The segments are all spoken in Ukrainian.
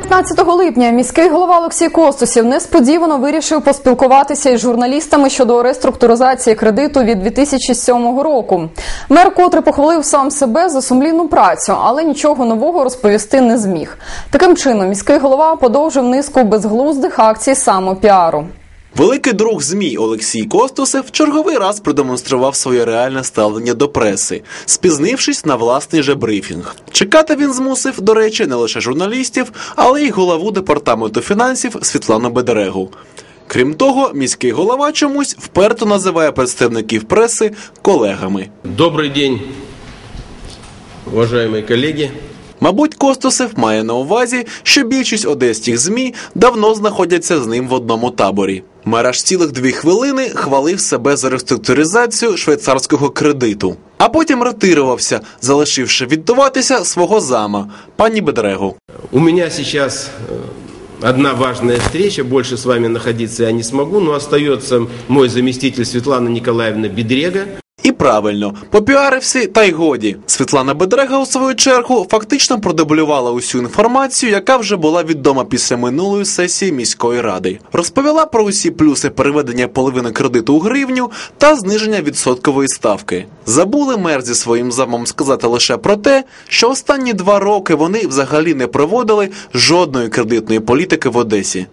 15 липня міський голова Олексій Костусів несподівано вирішив поспілкуватися із журналістами щодо реструктуризації кредиту від 2007 року. Мер котре похвалив сам себе за сумлінну працю, але нічого нового розповісти не зміг. Таким чином, міський голова подовжив низку безглуздих акцій самопіару. Великий друг ЗМІ Олексій Костусев в черговий раз продемонстрував своє реальне ставлення до преси, спізнившись на власний же брифінг. Чекати він змусив, до речі, не лише журналістів, але й голову департаменту фінансів Світлану Бедерегу. Крім того, міський голова чомусь вперто називає представників преси колегами. Добрый день, уважаемые коллеги. Мабуть, Костусев має на увазі, що більшість одеських ЗМІ давно знаходяться з ним в одному таборі. Мер аж цілих дві хвилини хвалив себе за реструктуризацію швейцарського кредиту, а потім ретирувався, залишивши віддаватися свого зама, пані Бедрегу. У меня сейчас э, одна важная встреча, больше с вами находиться я не смогу, но остается мой заместитель Светлана Николаевна Бедрега. І правильно, попіарився, та й годі. Світлана Бедрега, у свою чергу, фактично продублювала усю інформацію, яка вже була відома після минулої сесії міської ради. Розповіла про усі плюси переведення половини кредиту у гривню та зниження відсоткової ставки. Забули мер зі своїм замом сказати лише про те, що останні два роки вони взагалі не проводили жодної кредитної політики в Одесі.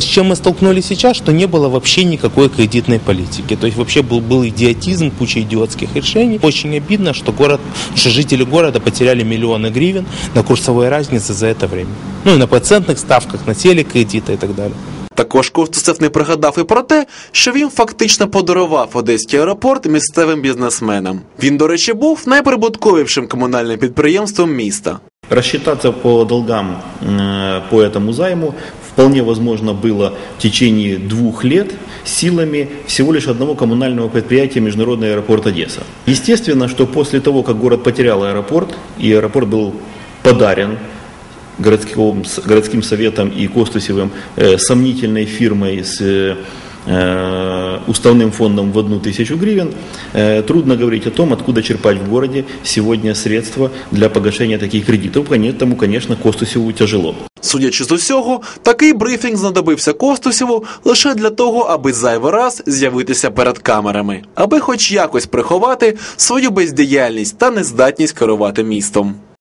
С чем мы столкнулись сейчас, что не было вообще никакой кредитной политики. То есть вообще был, был идиотизм, куча идиотских решений. Очень обидно, что, город, что жители города потеряли миллионы гривен на курсовой разнице за это время. Ну и на процентных ставках, на телекредиты и так далее. Також Костусев не пригадав і про те, що він фактично подарував Одеський аеропорт місцевим бізнесменам. Він, до речі, був найприбутковішим комунальним підприємством міста. Рассчитаться по долгам э, по этому займу вполне возможно было в течение двух лет силами всего лишь одного коммунального предприятия Международный аэропорт Одесса. Естественно, что после того, как город потерял аэропорт, и аэропорт был подарен городским, городским советом и Костусевым э, сомнительной фирмой с э, уставным фондом в одну тысячу гривен, э, трудно говорить о том, откуда черпать в городе сегодня средства для погашения таких кредитов. Поэтому, конечно, Костусеву тяжело. Судячи з усього, такий брифінг знадобився Костусєву лише для того, аби зайвий раз з'явитися перед камерами, аби хоч якось приховати свою бездіяльність та нездатність керувати містом.